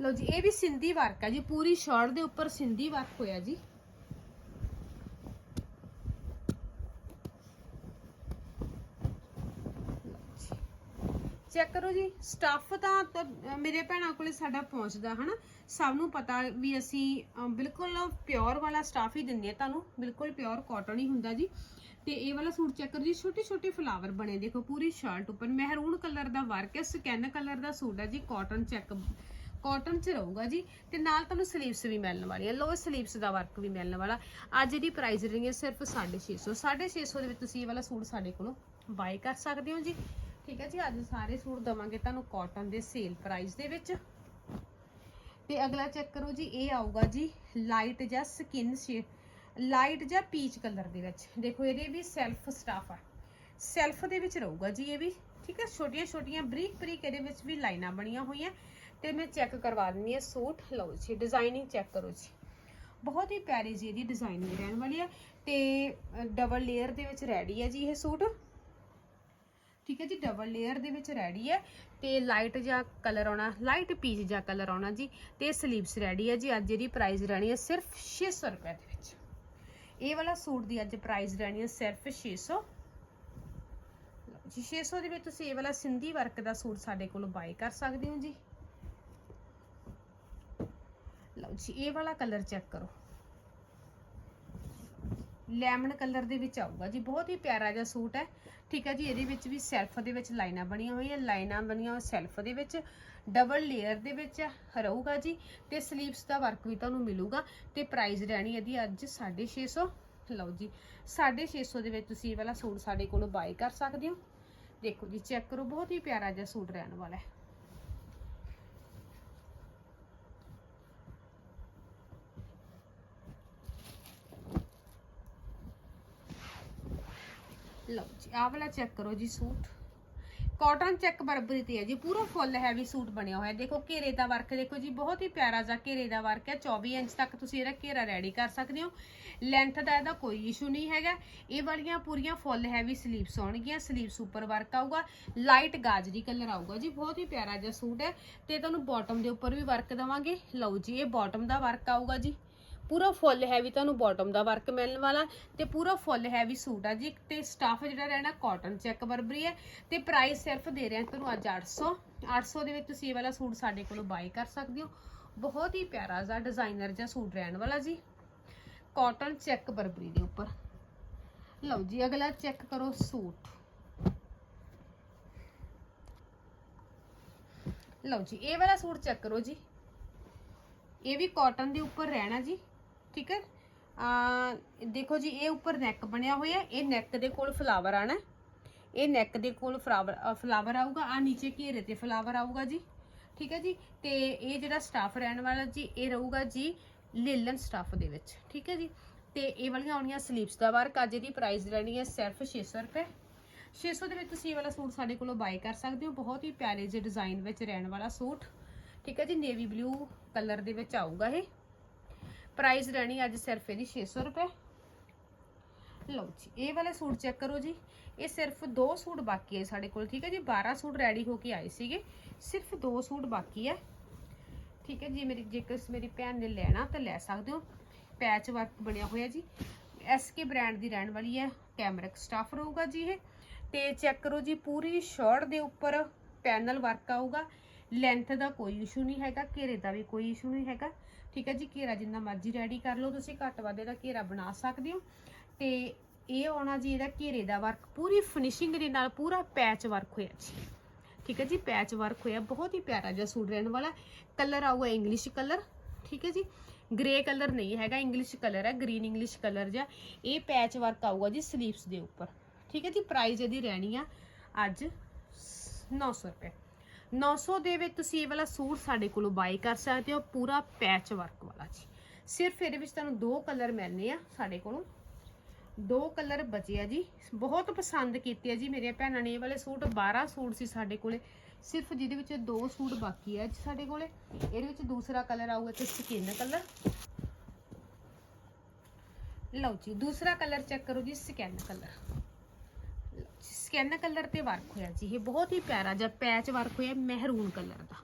ਲਓ ਜੀ, ਇਹ ਵੀ ਸਿੰਧੀ ਵਰਕ ਹੈ ਜੀ, ਪੂਰੀ ਸ਼ਰਟ ਦੇ ਉੱਪਰ ਸਿੰਧੀ ਵਰਕ ਹੋਇਆ ਜੀ। ਚੈੱਕ ਕਰੋ ਜੀ ਸਟੱਫ ਤਾਂ ਮੇਰੇ ਭੈਣਾਂ ਕੋਲੇ ਸਾਡਾ ਪਹੁੰਚਦਾ ਹਨਾ? ਸਭ ਨੂੰ ਪਤਾ ਵੀ ਅਸੀਂ ਅਹ, ਬਿਲਕੁਲ ਪਿਓਰ ਵਾਲਾ ਸਟੱਫ ਹੀ ਦਿੰਦੇ ਆ ਤੁਹਾਨੂੰ ਬਿਲਕੁਲ ਪਿਓਰ ਕਾਟਨ ਹੀ ਹੁੰਦਾ ਜੀ। ਤੇ ਇਹ ਵਾਲਾ ਸੂਟ ਚੈੱਕ ਕਰੋ ਜੀ ਛੋਟੇ ਛੋਟੇ ਫਲਾਵਰ ਬਣੇ ਦੇਖੋ ਪੂਰੀ ਸ਼ਰਟ ਉੱਪਰ ਮਹਿਰੂਨ ਕਲਰ ਦਾ ਵਰਕ ਹੈ ਸਕੈਨ ਕਲਰ ਦਾ ਸੂਟ ਹੈ ਜੀ ਕਾਟਨ ਚੈੱਕ ਕਾਟਨ ਚ ਰਹੂਗਾ ਜੀ। ਤੇ ਨਾਲ ਤੁਹਾਨੂੰ ਸਲੀਵਸ ਵੀ ਮਿਲਣ ਵਾਲੀ ਹੈ ਲੋ ਸਲੀਵਸ ਦਾ ਵਰਕ ਵੀ ਮਿਲਣ ਵਾਲਾ। ਅੱਜ ਇਹਦੀ ਪ੍ਰਾਈਸ ਰਹੀ ਹੈ ਸਿਰਫ 650 650 ਦੇ ਵਿੱਚ ਤੁਸੀਂ ਇਹ ਵਾਲਾ ਸੂਟ ਸਾਡੇ ਕੋਲੋਂ ਬਾਈ ਕਰ ਸਕਦੇ ਹੋ ਜੀ। ਠੀਕ ਹੈ ਜੀ, ਅੱਜ ਸਾਰੇ ਸੂਟ ਦਵਾਂਗੇ ਤੁਹਾਨੂੰ ਕਾਟਨ ਦੇ ਸੇਲ ਪ੍ਰਾਈਸ ਦੇ ਵਿੱਚ। ਤੇ ਅਗਲਾ ਚੈੱਕ ਕਰੋ ਜੀ, ਇਹ ਆਊਗਾ ਜੀ ਲਾਈਟ ਜਾਂ ਸਕਿਨ ਸ਼ੇਡ ਲਾਈਟ ਜਾਂ ਪੀਚ ਕਲਰ ਦੇ ਵਿੱਚ। ਦੇਖੋ, ਇਹਦੇ ਵੀ ਸੈਲਫ ਸਟਾਫ ਆ। ਸੈਲਫ ਦੇ ਵਿੱਚ ਰਹੂਗਾ ਜੀ ਇਹ ਵੀ, ਠੀਕ ਹੈ ਛੋਟੀਆਂ ਛੋਟੀਆਂ ਬਰੀਕ ਬਰੀਕ ਇਹਦੇ ਵਿੱਚ ਵੀ ਲਾਈਨਾਂ ਬਣੀਆਂ ਹੋਈਆਂ। ਤੇ ਮੈਂ ਚੈੱਕ ਕਰਵਾ ਦਿੰਦੀ ਹਾਂ ਸੂਟ। ਲਓ ਜੀ ਡਿਜ਼ਾਈਨਿੰਗ ਚੈੱਕ ਕਰੋ ਜੀ। ਬਹੁਤ ਹੀ ਪਿਆਰੀ ਜੀ ਇਹਦੀ ਡਿਜ਼ਾਈਨਿੰਗ ਰਹਿਣ ਵਾਲੀ ਹੈ ਤੇ ਡਬਲ ਲੇਅਰ ਦੇ ਵਿੱਚ ਰੈਡੀ ਹੈ ਜੀ ਇਹ ਸੂਟ। ਠੀਕ ਹੈ ਜੀ ਡਬਲ ਲੇਅਰ ਦੇ ਵਿੱਚ ਰੈਡੀ ਹੈ ਤੇ ਲਾਈਟ ਜਿਹਾ ਕਲਰ ਆਉਣਾ ਲਾਈਟ ਪੀਚ ਜਿਹਾ ਕਲਰ ਆਉਣਾ ਜੀ ਤੇ ਸਲੀਵਸ ਰੈਡੀ ਹੈ ਜੀ, ਅੱਜ ਇਹਦੀ ਪ੍ਰਾਈਸ ਰਹਿਣੀ ਹੈ ਸਿਰਫ 600 ਰੁਪਏ ਦੇ ਵਿੱਚ। ਇਹ ਵਾਲਾ ਸੂਟ ਦੀ ਅੱਜ ਪ੍ਰਾਈਸ ਰਹਿਣੀ ਹੈ ਸਿਰਫ 600 ਲਓ ਜੀ 600 ਦੇ ਵਿੱਚ ਤੁਸੀਂ ਇਹ ਵਾਲਾ ਸਿੰਧੀ ਵਰਕ ਦਾ ਸੂਟ ਸਾਡੇ ਕੋਲ ਬਾਈ ਕਰ ਸਕਦੇ ਹੋ ਜੀ। ਲਓ ਜੀ, ਇਹ ਵਾਲਾ ਕਲਰ ਚੈੱਕ ਕਰੋ। ਲੈਮਨ ਕਲਰ ਦੇ ਵਿੱਚ ਆਊਗਾ ਜੀ, ਬਹੁਤ ਹੀ ਪਿਆਰਾ ਜਿਹਾ ਸੂਟ ਹੈ। ਠੀਕ ਹੈ ਜੀ, ਇਹਦੇ ਵਿੱਚ ਵੀ ਸੈਲਫ ਦੇ ਵਿੱਚ ਲਾਈਨਾਂ ਬਣੀਆਂ ਹੋਈਆਂ, ਲਾਈਨਾਂ ਬਣੀਆਂ ਹੋਈਆਂ ਸੈਲਫ ਦੇ ਵਿੱਚ ਡਬਲ ਲੇਅਰ ਦੇ ਵਿੱਚ ਰਹੂਗਾ ਜੀ, ਤੇ ਸਲੀਵਸ ਦਾ ਵਰਕ ਵੀ ਤੁਹਾਨੂੰ ਮਿਲੂਗਾ, ਤੇ ਪ੍ਰਾਈਸ ਰਹਿਣੀ ਇਹਦੀ ਅੱਜ 650 ਲਓ ਜੀ 650 ਦੇ ਵਿੱਚ ਤੁਸੀਂ ਇਹ ਵਾਲਾ ਸੂਟ ਸਾਡੇ ਕੋਲੋਂ ਬਾਈ ਕਰ ਸਕਦੇ ਹੋ। ਦੇਖੋ ਜੀ ਚੈੱਕ ਕਰੋ, ਬਹੁਤ ਹੀ ਪਿਆਰਾ ਜਿਹਾ ਸੂਟ ਰਹਿਣ ਵਾਲਾ ਹੈ। ਲਓ ਜੀ ਆਹ ਵਾਲਾ ਚੈੱਕ ਕਰੋ ਜੀ ਸੂਟ। ਕਾਟਨ ਚੈੱਕ ਬਰਬਰੀ ਤੇ ਹੈ ਜੀ, ਪੂਰਾ ਫੁੱਲ ਹੈਵੀ ਸੂਟ ਬਣਿਆ ਹੋਇਆ ਦੇਖੋ ਘੇਰੇ ਦਾ ਵਰਕ ਦੇਖੋ ਜੀ ਬਹੁਤ ਹੀ ਪਿਆਰਾ ਜਿਹਾ ਘੇਰੇ ਦਾ ਵਰਕ ਹੈ। 24 ਇੰਚ ਤੱਕ ਤੁਸੀਂ ਇਹਦਾ ਘੇਰਾ ਰੈਡੀ ਕਰ ਸਕਦੇ ਹੋ। ਲੈਂਥ ਦਾ ਇਹਦਾ ਕੋਈ ਇਸ਼ੂ ਨਹੀਂ ਹੈਗਾ। ਇਹ ਵਾਲੀਆਂ ਪੂਰੀਆਂ ਫੁੱਲ ਹੈਵੀ ਸਲੀਵਸ ਆਉਣਗੀਆਂ ਸਲੀਵਸ ਉੱਪਰ ਵਰਕ ਆਊਗਾ। ਲਾਈਟ ਗਾਜਰੀ ਕਲਰ ਆਊਗਾ ਜੀ, ਬਹੁਤ ਹੀ ਪਿਆਰਾ ਜਿਹਾ ਸੂਟ ਹੈ। ਤੇ ਤੁਹਾਨੂੰ ਬਾਟਮ ਦੇ ਉੱਪਰ ਵੀ ਵਰਕ ਦਵਾਂਗੇ। ਲਓ ਜੀ, ਇਹ ਬਾਟਮ ਦਾ ਵਰਕ ਆਊਗਾ ਜੀ। ਪੂਰਾ ਫੁੱਲ ਹੈਵੀ ਤੁਹਾਨੂੰ ਬਾਟਮ ਦਾ ਵਰਕ ਮਿਲਣ ਵਾਲਾ ਤੇ ਪੂਰਾ ਫੁੱਲ ਹੈਵੀ ਸੂਟ ਆ ਜੀ। ਤੇ ਸਟਾਫ ਜਿਹੜਾ ਰਹਿਣਾ ਕਾਟਨ ਚੈੱਕ ਬਰਬਰੀ ਹੈ ਤੇ ਪ੍ਰਾਈਸ ਸਿਰਫ ਦੇ ਰਹੇ ਹਾਂ ਤੁਹਾਨੂੰ ਅੱਜ 800 800 ਦੇ ਵਿੱਚ ਤੁਸੀਂ ਇਹ ਵਾਲਾ ਸੂਟ ਸਾਡੇ ਕੋਲੋਂ ਬਾਈ ਕਰ ਸਕਦੇ ਹੋ। ਬਹੁਤ ਹੀ ਪਿਆਰਾ ਜਿਹਾ ਡਿਜ਼ਾਈਨਰ ਜਿਹਾ ਸੂਟ ਰਹਿਣ ਵਾਲਾ ਜੀ। ਕਾਟਨ ਚੈੱਕ ਬਰਬਰੀ ਦੇ ਉੱਪਰ। ਲਓ ਜੀ, ਅਗਲਾ ਚੈੱਕ ਕਰੋ ਸੂਟ। ਲਓ ਜੀ, ਇਹ ਵਾਲਾ ਸੂਟ ਚੈੱਕ ਕਰੋ ਜੀ। ਇਹ ਵੀ ਕਾਟਨ ਦੇ ਉੱਪਰ ਰਹਿਣਾ ਜੀ। ਠੀਕ ਹੈ? ਆ ਦੇਖੋ ਜੀ, ਇਹ ਉੱਪਰ ਨੈਕ ਬਣਿਆ ਹੋਇਆ ਇਹ ਨੈਕ ਦੇ ਕੋਲ ਫਲਾਵਰ ਆਣਾ ਇਹ ਨੈਕ ਦੇ ਕੋਲ ਫਲਾਵਰ ਫਲਾਵਰ ਆਊਗਾ। ਆ ਨੀਚੇ ਘੇਰੇ ਤੇ ਫਲਾਵਰ ਆਊਗਾ ਜੀ। ਠੀਕ ਹੈ ਜੀ? ਤੇ ਇਹ ਜਿਹੜਾ ਸਟਾਫ ਰਹਿਣ ਵਾਲਾ ਜੀ, ਇਹ ਰਹੂਗਾ ਜੀ ਲੇਲਨ ਸਟਾਫ ਦੇ ਵਿੱਚ। ਠੀਕ ਹੈ ਜੀ? ਤੇ ਇਹ ਵਾਲੀਆਂ ਆਉਣੀਆਂ ਸਲੀਵਸ ਦਾ ਵਰਕ ਅੱਜ ਇਹਦੀ ਪ੍ਰਾਈਸ ਰਹਿਣੀ ਹੈ ਸਿਰਫ 600 ਰੁਪਏ। 600 ਦੇ ਵਿੱਚ ਤੁਸੀਂ ਇਹ ਵਾਲਾ ਸੂਟ ਸਾਡੇ ਕੋਲੋਂ ਬਾਈ ਕਰ ਸਕਦੇ ਹੋ। ਬਹੁਤ ਹੀ ਪਿਆਰੇ ਜਿਹੇ ਡਿਜ਼ਾਈਨ ਵਿੱਚ ਰਹਿਣ ਵਾਲਾ ਸੂਟ। ਠੀਕ ਹੈ ਜੀ? ਨੇਵੀ ਬਲੂ ਕਲਰ ਦੇ ਵਿੱਚ ਆਊਗਾ ਇਹ। ਪ੍ਰਾਈਸ ਰਹਿਣੀ ਅੱਜ ਸਿਰਫ ਇਹਦੀ 600 ਰੁਪਏ। ਲਓ ਜੀ, ਇਹ ਵਾਲਾ ਸੂਟ ਚੈੱਕ ਕਰੋ ਜੀ। ਇਹ ਸਿਰਫ ਦੋ ਸੂਟ ਬਾਕੀ ਹੈ ਸਾਡੇ ਕੋਲ, ਠੀਕ ਹੈ ਜੀ? 12 ਸੂਟ ਰੈਡੀ ਹੋ ਕੇ ਆਏ ਸੀਗੇ। ਸਿਰਫ ਦੋ ਸੂਟ ਬਾਕੀ ਹੈ ਠੀਕ ਹੈ ਜੀ, ਮੇਰੀ ਜੇਕਰ ਮੇਰੀ ਭੈਣ ਨੇ ਲੈਣਾ ਤਾਂ ਲੈ ਸਕਦੇ ਹੋ। ਪੈਚ ਵਰਕ ਬਣਿਆ ਹੋਇਆ ਜੀ। ਐਸਕੇ ਬ੍ਰਾਂਡ ਦੀ ਰਹਿਣ ਵਾਲੀ ਹੈ ਕੈਮਰਿਕ ਸਟਾਫ ਰਹੂਗਾ ਜੀ ਇਹ। ਤੇ ਚੈੱਕ ਕਰੋ ਜੀ, ਪੂਰੀ ਸ਼ਰਟ ਦੇ ਉੱਪਰ ਪੈਨਲ ਵਰਕ ਆਊਗਾ। ਲੈਂਥ ਦਾ ਕੋਈ ਇਸ਼ੂ ਨਹੀਂ ਹੈਗਾ, ਘੇਰੇ ਦਾ ਵੀ ਕੋਈ ਇਸ਼ੂ ਨਹੀਂ ਹੈਗਾ। ਠੀਕ ਹੈ ਜੀ, ਘੇਰਾ ਜਿੰਨਾ ਮਰਜ਼ੀ ਰੈਡੀ ਕਰ ਲਓ, ਤੁਸੀਂ ਘੱਟ ਵਾਧੇ ਦਾ ਘੇਰਾ ਬਣਾ ਸਕਦੇ ਹੋ। ਤੇ ਇਹ ਆਉਣਾ ਜੀ ਇਹਦਾ ਘੇਰੇ ਦਾ ਵਰਕ ਪੂਰੀ ਫਿਨਿਸ਼ਿੰਗ ਦੇ ਨਾਲ ਪੂਰਾ ਪੈਚ ਵਰਕ ਹੋਇਆ ਜੀ। ਠੀਕ ਹੈ ਜੀ ਪੈਚ ਵਰਕ ਹੋਇਆ, ਬਹੁਤ ਹੀ ਪਿਆਰਾ ਜਿਹਾ ਸੂਟ ਰਹਿਣ ਵਾਲਾ। ਕਲਰ ਆਊਗਾ ਇੰਗਲਿਸ਼ ਕਲਰ ਠੀਕ ਹੈ ਜੀ। ਗ੍ਰੇ ਕਲਰ ਨਹੀਂ ਹੈਗਾ ਇੰਗਲਿਸ਼ ਕਲਰ ਹੈ ਗ੍ਰੀਨ ਇੰਗਲਿਸ਼ ਕਲਰ ਜਿਹਾ। ਇਹ ਪੈਚ ਵਰਕ ਆਊਗਾ ਜੀ ਸਲੀਵਸ ਦੇ ਉੱਪਰ। ਠੀਕ ਹੈ ਜੀ ਪ੍ਰਾਈਸ ਇਹਦੀ ਰਹਿਣੀ ਆ ਅੱਜ 900 ਰੁਪਏ। 900 ਦੇ ਵਿੱਚ ਤੁਸੀਂ ਇਹ ਵਾਲਾ ਸੂਟ ਸਾਡੇ ਕੋਲੋਂ ਬਾਈ ਕਰ ਸਕਦੇ ਹੋ, ਪੂਰਾ ਪੈਚ ਵਰਕ ਵਾਲਾ ਜੀ। ਸਿਰਫ ਇਹਦੇ ਵਿੱਚ ਤੁਹਾਨੂੰ ਦੋ ਕਲਰ ਮਿਲਨੇ ਆ ਸਾਡੇ ਕੋਲੋਂ। ਦੋ ਕਲਰ ਬਚੇ ਆ ਜੀ। ਬਹੁਤ ਪਸੰਦ ਕੀਤੇ ਆ ਜੀ ਮੇਰੀਆਂ ਭੈਣਾਂ ਨੇ ਇਹ ਵਾਲੇ ਸੂਟ। 12 ਸੂਟ ਸੀ ਸਾਡੇ ਕੋਲੇ। ਸਿਰਫ ਜਿਹਦੇ ਵਿੱਚ ਦੋ ਸੂਟ ਬਾਕੀ ਆ ਜੀ ਸਾਡੇ ਕੋਲੇ। ਇਹਦੇ ਵਿੱਚ ਦੂਸਰਾ ਕਲਰ ਆਊਗਾ ਤੇ ਸਕਿਨ ਕਲਰ ਲਓ ਜੀ, ਦੂਸਰਾ ਕਲਰ ਚੈੱਕ ਕਰੋ ਜੀ ਸਕਿਨ ਕਲਰ ਸਕਿਨ ਕਲਰ ਤੇ ਵਰਕ ਹੋਇਆ ਜੀ, ਇਹ ਬਹੁਤ ਹੀ ਪਿਆਰਾ ਜਿਹਾ ਪੈਚ ਵਰਕ ਹੋਇਆ ਮਹਿਰੂਨ ਕਲਰ ਦਾ।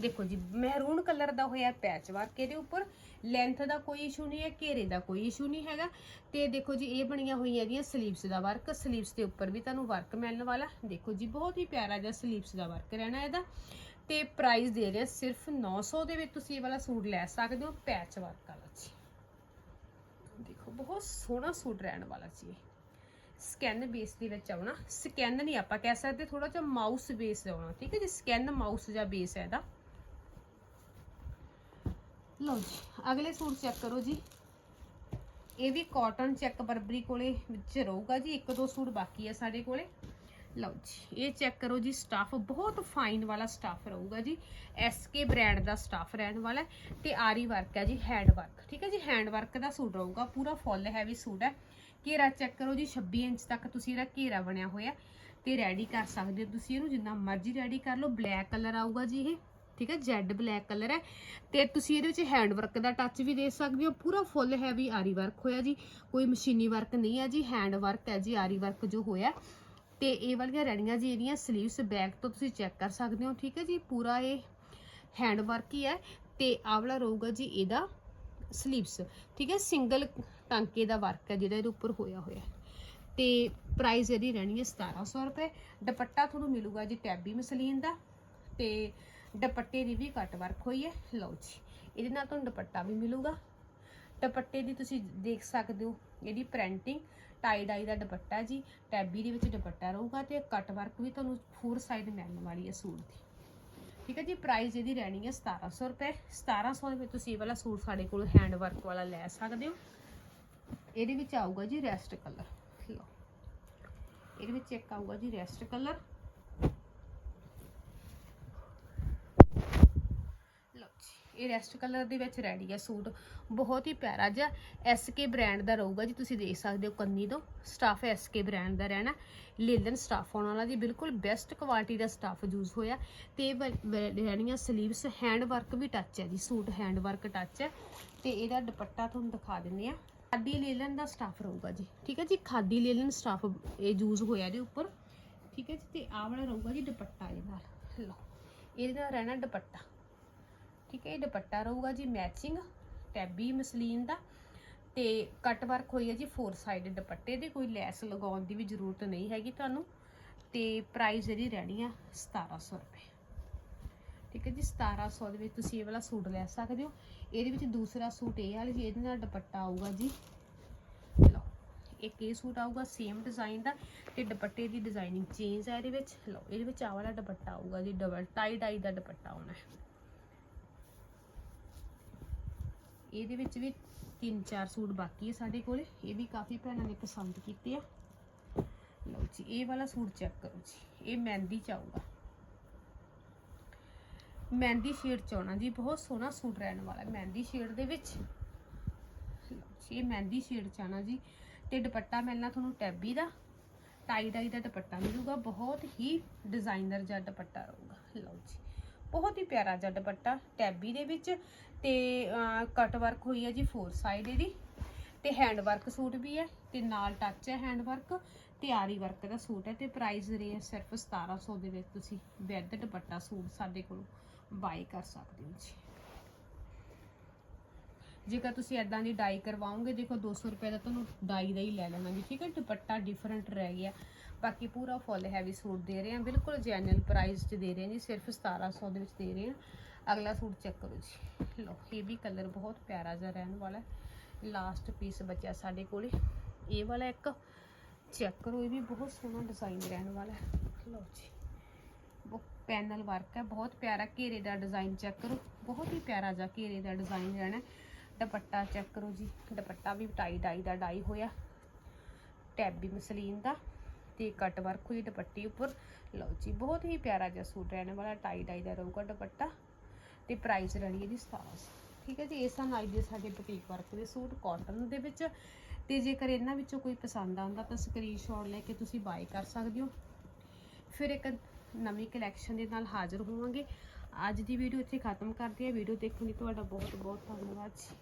ਦੇਖੋ ਜੀ ਮਹਿਰੂਨ ਕਲਰ ਦਾ ਹੋਇਆ ਪੈਚ ਵਰਕ ਇਹਦੇ ਉੱਪਰ ਲੈਂਥ ਦਾ ਕੋਈ ਇਸ਼ੂ ਨਹੀਂ ਹੈ, ਘੇਰੇ ਦਾ ਕੋਈ ਇਸ਼ੂ ਨਹੀਂ ਹੈਗਾ। ਤੇ ਦੇਖੋ ਜੀ, ਇਹ ਬਣੀਆਂ ਹੋਈਆਂ ਇਹਦੀਆਂ ਸਲੀਵਸ ਦਾ ਵਰਕ ਸਲੀਵਸ ਦੇ ਉੱਪਰ ਵੀ ਤੁਹਾਨੂੰ ਵਰਕ ਮਿਲਣ ਵਾਲਾ। ਦੇਖੋ ਜੀ, ਬਹੁਤ ਹੀ ਪਿਆਰਾ ਜਿਹਾ ਸਲੀਵਸ ਦਾ ਵਰਕ ਰਹਿਣਾ ਇਹਦਾ। ਤੇ ਪ੍ਰਾਈਸ ਦੇ ਰਿਹਾ ਸਿਰਫ 900 ਦੇ ਵਿੱਚ ਤੁਸੀਂ ਇਹ ਵਾਲਾ ਸੂਟ ਲੈ ਸਕਦੇ ਹੋ ਪੈਚ ਵਰਕ ਵਾਲਾ ਜੀ। ਦੇਖੋ, ਬਹੁਤ ਸੋਹਣਾ ਸੂਟ ਰਹਿਣ ਵਾਲਾ ਜੀ ਇਹ। ਸਕੈਨ ਬੇਸ ਦੇ ਵਿੱਚ ਆਉਣਾ। ਸਕੈਨ ਨਹੀਂ ਆਪਾਂ ਕਹਿ ਸਕਦੇ ਥੋੜਾ ਜਿਹਾ ਮਾਊਸ ਬੇਸ ਆਉਣਾ, ਠੀਕ ਹੈ ਜੀ? ਸਕੈਨ ਮਾਊਸ ਜਾਂ ਬੇਸ ਹੈ ਇਹਦਾ। ਲਓ ਜੀ, ਅਗਲੇ ਸੂਟ ਚੈੱਕ ਕਰੋ ਜੀ। ਇਹ ਵੀ ਕਾਟਨ ਚੈੱਕ ਬਰਬਰੀ ਕੋਲੇ ਵਿੱਚ ਰਹੂਗਾ ਜੀ, ਇੱਕ ਦੋ ਸੂਟ ਬਾਕੀ ਹੈ ਸਾਡੇ ਕੋਲੇ। ਲਓ ਜੀ, ਇਹ ਚੈੱਕ ਕਰੋ ਜੀ ਸਟਾਫ ਬਹੁਤ ਫਾਈਨ ਵਾਲਾ ਸਟਾਫ ਰਹੂਗਾ ਜੀ। ਐਸਕੇ ਬ੍ਰਾਂਡ ਦਾ ਸਟਾਫ ਰਹਿਣ ਵਾਲਾ ਹੈ ਤੇ ਆਰੀ ਵਰਕ ਹੈ ਜੀ ਹੈਂਡ ਵਰਕ ਠੀਕ ਹੈ ਜੀ? ਹੈਂਡ ਵਰਕ ਦਾ ਸੂਟ ਰਹੂਗਾ, ਪੂਰਾ ਫੁੱਲ ਹੈਵੀ ਸੂਟ ਹੈ। ਘੇਰਾ ਚੈੱਕ ਕਰੋ ਜੀ 26 ਇੰਚ ਤੱਕ ਤੁਸੀਂ ਇਹਦਾ ਘੇਰਾ ਬਣਿਆ ਹੋਇਆ। ਤੇ ਰੈਡੀ ਕਰ ਸਕਦੇ ਹੋ ਤੁਸੀਂ ਇਹਨੂੰ, ਜਿੰਨਾ ਮਰਜ਼ੀ ਰੈਡੀ ਕਰ ਲਓ। ਬਲੈਕ ਕਲਰ ਆਊਗਾ ਜੀ ਇਹ, ਠੀਕ ਹੈ ਜੈਡ ਬਲੈਕ ਕਲਰ ਹੈ। ਤੇ ਤੁਸੀਂ ਇਹਦੇ ਵਿੱਚ ਹੈਂਡ ਵਰਕ ਦਾ ਟੱਚ ਵੀ ਦੇ ਸਕਦੇ ਹੋ। ਪੂਰਾ ਫੁੱਲ ਹੈਵੀ ਆਰੀ ਵਰਕ ਹੋਇਆ ਜੀ। ਕੋਈ ਮਸ਼ੀਨੀ ਵਰਕ ਨਹੀਂ ਹੈ ਜੀ ਹੈਂਡ ਵਰਕ ਹੈ ਜੀ, ਆਰੀ ਵਰਕ ਜੋ ਹੋਇਆ। ਤੇ ਇਹ ਵਾਲੀਆਂ ਰੈਡੀਆਂ ਜੀ ਇਹਦੀਆਂ ਸਲੀਵਸ ਬੈਕ ਤੋਂ ਤੁਸੀਂ ਚੈੱਕ ਕਰ ਸਕਦੇ ਹੋ, ਠੀਕ ਹੈ ਜੀ। ਪੂਰਾ ਇਹ ਹੈਂਡ ਵਰਕ ਹੀ ਹੈ। ਤੇ ਆਹ ਵਾਲਾ ਰਹੂਗਾ ਜੀ ਇਹਦਾ ਸਲੀਵਸ ਠੀਕ ਹੈ। ਸਿੰਗਲ ਟਾਂਕੇ ਦਾ ਵਰਕ ਹੈ ਜਿਹੜਾ ਇਹਦੇ ਉੱਪਰ ਹੋਇਆ ਹੋਇਆ ਹੈ। ਤੇ ਪ੍ਰਾਈਸ ਇਹਦੀ ਰਹਿਣੀ ਹੈ 1700 ਰੁਪਏ। ਦੁਪੱਟਾ ਤੁਹਾਨੂੰ ਮਿਲੂਗਾ ਜੀ ਟੈਬੀ ਮਸਲੀਨ ਦਾ ਤੇ ਦੁਪੱਟੇ ਦੀ ਵੀ ਕੱਟ ਵਰਕ ਹੋਈ ਹੈ। ਲਓ ਜੀ, ਇਹਦੇ ਨਾਲ ਤੁਹਾਨੂੰ ਦੁਪੱਟਾ ਵੀ ਮਿਲੂਗਾ। ਦੁਪੱਟੇ ਦੀ ਤੁਸੀਂ ਦੇਖ ਸਕਦੇ ਹੋ ਇਹਦੀ ਪ੍ਰਿੰਟਿੰਗ ਟਾਈ ਡਾਈ ਦਾ ਦੁਪੱਟਾ ਜੀ, ਟੈਬੀ ਦੇ ਵਿੱਚ ਦੁਪੱਟਾ ਰਹੂਗਾ ਤੇ ਕੱਟ ਵਰਕ ਵੀ ਤੁਹਾਨੂੰ ਫੋਰ ਸਾਈਡ ਮਿਲਣ ਵਾਲੀ ਹੈ ਸੂਟ ਦੀ। ਠੀਕ ਹੈ ਜੀ ਪ੍ਰਾਈਸ ਇਹਦੀ ਰਹਿਣੀ ਹੈ 1700 ਰੁਪਏ। 1700 ਦੇ ਵਿੱਚ ਤੁਸੀਂ ਇਹ ਵਾਲਾ ਸੂਟ ਸਾਡੇ ਕੋਲ ਹੈਂਡ ਵਰਕ ਵਾਲਾ ਲੈ ਸਕਦੇ ਹੋ। ਇਹਦੇ ਵਿੱਚ ਆਊਗਾ ਜੀ ਰੈਸਟ ਕਲਰ ਲਓ। ਇਹਦੇ ਵਿੱਚ ਇੱਕ ਆਊਗਾ ਜੀ ਰੈਸਟ ਕਲਰ ਲਓ ਜੀ, ਇਹ ਰੈਸਟ ਕਲਰ ਦੇ ਵਿੱਚ ਰੈਡੀ ਹੈ ਸੂਟ। ਬਹੁਤ ਹੀ ਪਿਆਰਾ ਜਿਹਾ ਐਸਕੇ ਬ੍ਰਾਂਡ ਦਾ ਰਹੂਗਾ ਜੀ, ਤੁਸੀਂ ਦੇਖ ਸਕਦੇ ਹੋ ਕੰਨੀ ਤੋਂ। ਸਟਾਫ ਐਸਕੇ ਬ੍ਰਾਂਡ ਦਾ ਰਹਿਣਾ। ਲੇਲਨ ਸਟਾਫ ਆਉਣ ਵਾਲਾ ਜੀ, ਬਿਲਕੁਲ ਬੈਸਟ ਕੁਆਲਿਟੀ ਦਾ ਸਟਾਫ ਯੂਜ਼ ਹੋਇਆ। ਤੇ ਇਹ ਵ- ਰਹਿਣੀਆਂ ਸਲੀਵਸ ਹੈਂਡ ਵਰਕ ਵੀ ਟੱਚ ਹੈ ਜੀ, ਸੂਟ ਹੈਂਡ ਵਰਕ ਟੱਚ ਹੈ। ਤੇ ਇਹਦਾ ਦੁਪੱਟਾ ਤੁਹਾਨੂੰ ਦਿਖਾ ਦਿੰਨੇ ਆ ਖਾਦੀ ਲੇਲਨ ਦਾ ਸਟਾਫ ਰਹੂਗਾ ਜੀ। ਠੀਕ ਹੈ ਜੀ? ਖਾਦੀ ਲੇਲਨ ਸਟਾਫ ਇਹ ਯੂਜ਼ ਹੋਇਆ ਇਹਦੇ ਉੱਪਰ। ਠੀਕ ਹੈ ਜੀ? ਤੇ ਆਹ ਵਾਲਾ ਰਹੂਗਾ ਜੀ ਦੁਪੱਟਾ ਇਹਦੇ ਨਾਲ। ਲਓ, ਇਹਦੇ ਨਾਲ ਰਹਿਣਾ ਦੁਪੱਟਾ। ਠੀਕ ਹੈ, ਇਹ ਦੁਪੱਟਾ ਰਹੂਗਾ ਜੀ ਮੈਚਿੰਗ ਟੈਬੀ ਮਸਲੀਨ ਦਾ। ਤੇ ਕੱਟ ਵਰਕ ਹੋਈ ਹੈ ਜੀ ਫੋਰ ਸਾਈਡ ਦੁਪੱਟੇ ਦੇ। ਕੋਈ ਲੈਸ ਲਗਾਉਣ ਦੀ ਵੀ ਜ਼ਰੂਰਤ ਨਹੀਂ ਹੈਗੀ ਤੁਹਾਨੂੰ। ਤੇ ਪ੍ਰਾਈਸ ਇਹਦੀ ਰਹਿਣੀ ਆ 1700 ਰੁਪਏ। ਠੀਕ ਹੈ ਜੀ 1700 ਦੇ ਵਿੱਚ ਤੁਸੀਂ ਇਹ ਵਾਲਾ ਸੂਟ ਲੈ ਸਕਦੇ ਹੋ। ਇਹਦੇ ਵਿੱਚ ਦੂਸਰਾ ਸੂਟ ਇਹ ਵਾਲਾ ਜੀ ਇਹਦੇ ਨਾਲ ਦੁਪੱਟਾ ਆਊਗਾ ਜੀ। ਲਓ, ਇੱਕ ਇਹ ਸੂਟ ਆਊਗਾ ਸੇਮ ਡਿਜ਼ਾਈਨ ਦਾ ਤੇ ਦੁਪੱਟੇ ਦੀ ਡਿਜ਼ਾਈਨਿੰਗ ਚੇਂਜ ਹੈ ਇਹਦੇ ਵਿੱਚ। ਲਓ, ਇਹਦੇ ਵਿੱਚ ਆਹ ਵਾਲਾ ਦੁਪੱਟਾ ਆਊਗਾ ਜੀ ਡਬਲ ਟਾਈ ਟਾਈ ਦਾ ਦੁਪੱਟਾ ਆਉਣਾ ਹੈ। ਇਹਦੇ ਵਿੱਚ ਵੀ ਤਿੰਨ ਚਾਰ ਸੂਟ ਬਾਕੀ ਹੈ ਸਾਡੇ ਕੋਲੇ। ਇਹ ਵੀ ਕਾਫੀ ਭੈਣਾਂ ਨੇ ਪਸੰਦ ਕੀਤੇ ਆ। ਲਓ ਜੀ, ਇਹ ਵਾਲਾ ਸੂਟ ਚੈੱਕ ਕਰੋ ਜੀ, ਇਹ ਮਹਿੰਦੀ ਚ ਆਊਗਾ। ਮਹਿੰਦੀ ਸ਼ੇਡ ਚ ਆਉਣਾ ਜੀ, ਬਹੁਤ ਸੋਹਣਾ ਸੂਟ ਰਹਿਣ ਵਾਲਾ ਮਹਿੰਦੀ ਸ਼ੇਡ ਦੇ ਵਿੱਚ। ਜੀ ਇਹ ਮਹਿੰਦੀ ਸ਼ੇਡ ਚ ਆਣਾ ਜੀ, ਤੇ ਦੁਪੱਟਾ ਮਿਲਣਾ ਤੁਹਾਨੂੰ ਟੈਬੀ ਦਾ, ਟਾਈ ਡਾਈ ਦਾ ਦੁਪੱਟਾ ਮਿਲੂਗਾ, ਬਹੁਤ ਹੀ ਡਿਜ਼ਾਈਨਰ ਜਿਹਾ ਦੁਪੱਟਾ ਰਹੂਗਾ। ਲਓ ਜੀ, ਬਹੁਤ ਹੀ ਪਿਆਰਾ ਜਿਹਾ ਦੁਪੱਟਾ, ਟੈਬੀ ਦੇ ਵਿੱਚ, ਤੇ ਕਟ ਵਰਕ ਹੋਈ ਹੈ ਜੀ ਫੋਰ ਸਾਈਡ ਇਹਦੀ, ਤੇ ਹੈਂਡ ਵਰਕ ਸੂਟ ਵੀ ਹੈ, ਤੇ ਨਾਲ ਟੱਚ ਹੈ ਹੈਂਡ ਵਰਕ ਤੇ ਆਰੀ ਵਰਕ ਦਾ ਸੂਟ ਹੈ, ਤੇ ਪ੍ਰਾਈਸ ਰੇ ਹੈ ਸਿਰਫ 1700 ਦੇ ਵਿੱਚ ਤੁਸੀਂ ਵਿਦ ਦੁਪੱਟਾ ਸੂਟ ਸਾਡੇ ਕੋਲੋਂ ਬਾਈ ਕਰ ਸਕਦੇ ਹੋ ਜੀ। ਜੇਕਰ ਤੁਸੀਂ ਐਦਾਂ ਦੀ ਡਾਈ ਕਰਵਾਓਗੇ, ਦੇਖੋ 200 ਰੁਪਏ ਦਾ ਤੁਹਾਨੂੰ ਡਾਈ ਦਾ ਹੀ ਲੈ ਲੈਣਾ ਜੀ ਠੀਕ ਹੈ, ਦੁਪੱਟਾ ਡਿਫਰੈਂਟ ਰਹਿ ਗਿਆ। ਬਾਕੀ ਪੂਰਾ ਫੁੱਲ ਹੈਵੀ ਸੂਟ ਦੇ ਰਹੇ ਹਾਂ, ਬਿਲਕੁਲ ਜੈਨੂਅਲ ਪ੍ਰਾਈਸ 'ਚ ਦੇ ਰਹੇ ਹਾਂ ਜੀ ਸਿਰਫ 1700 ਦੇ ਵਿੱਚ ਦੇ ਰਹੇ ਹਾਂ। ਅਗਲਾ ਸੂਟ ਚੈੱਕ ਕਰੋ ਜੀ। ਲਓ, ਇਹ ਵੀ ਕਲਰ ਬਹੁਤ ਪਿਆਰਾ ਜਿਹਾ ਰਹਿਣ ਵਾਲਾ ਹੈ। ਲਾਸਟ ਪੀਸ ਬਚਿਆ ਸਾਡੇ ਕੋਲੇ। ਇਹ ਵਾਲਾ ਇੱਕ ਚੈੱਕ ਕਰੋ, ਇਹ ਵੀ ਬਹੁਤ ਸੋਹਣਾ ਡਿਜ਼ਾਈਨ ਰਹਿਣ ਵਾਲਾ ਹੈ। ਲਓ ਜੀ। ਉਹ ਪੈਨਲ ਵਰਕ ਹੈ, ਬਹੁਤ ਪਿਆਰਾ ਘੇਰੇ ਦਾ ਡਿਜ਼ਾਈਨ ਚੈੱਕ ਕਰੋ, ਬਹੁਤ ਹੀ ਪਿਆਰਾ ਜਿਹਾ ਘੇਰੇ ਦਾ ਡਿਜ਼ਾਈਨ ਰਹਿਣਾ ਦੁਪੱਟਾ ਚੈੱਕ ਕਰੋ ਜੀ, ਦੁਪੱਟਾ ਵੀ ਟਾਈ ਡਾਈ ਦਾ ਡਾਈ ਹੋਇਆ ਟੈਬੀ ਮਸਲੀਨ ਦਾ ਤੇ ਕਟ ਵਰਕ ਹੋਈ ਦੁਪੱਟੀ ਉੱਪਰ। ਲਓ ਜੀ, ਬਹੁਤ ਹੀ ਪਿਆਰਾ ਜਿਹਾ ਸੂਟ ਰਹਿਣ ਵਾਲਾ ਟਾਈ ਡਾਈ ਦਾ ਰਹੂਗਾ ਦੁਪੱਟਾ ਤੇ ਪ੍ਰਾਈਸ ਰਹਿਣੀ ਇਹਦੀ 1700 ਠੀਕ ਹੈ ਜੀ ਇਹ ਸਨ ਆਈ ਦੇ ਸਾਡੇ ਬੁਟੀਕ ਵਰਕ ਦੇ ਸੂਟ ਕਾਟਨ ਦੇ ਵਿੱਚ ਤੇ ਜੇਕਰ ਇਹਨਾਂ ਵਿੱਚੋਂ ਕੋਈ ਪਸੰਦ ਆਉਂਦਾ ਤਾਂ ਸਕਰੀਨਸ਼ਾਟ ਲੈ ਕੇ ਤੁਸੀਂ ਬਾਏ ਕਰ ਸਕਦੇ ਹੋ। ਫਿਰ ਇੱਕ ਨਵੀਂ ਕਲੈਕਸ਼ਨ ਦੇ ਨਾਲ ਹਾਜ਼ਰ ਹੋਵਾਂਗੇ। ਅੱਜ ਦੀ ਵੀਡੀਓ ਇੱਥੇ ਖਤਮ ਕਰਦੇ ਹਾਂ। ਵੀਡੀਓ ਦੇਖਣ ਲਈ ਤੁਹਾਡਾ ਬਹੁਤ ਬਹੁਤ ਧੰਨਵਾਦ। ਜੀ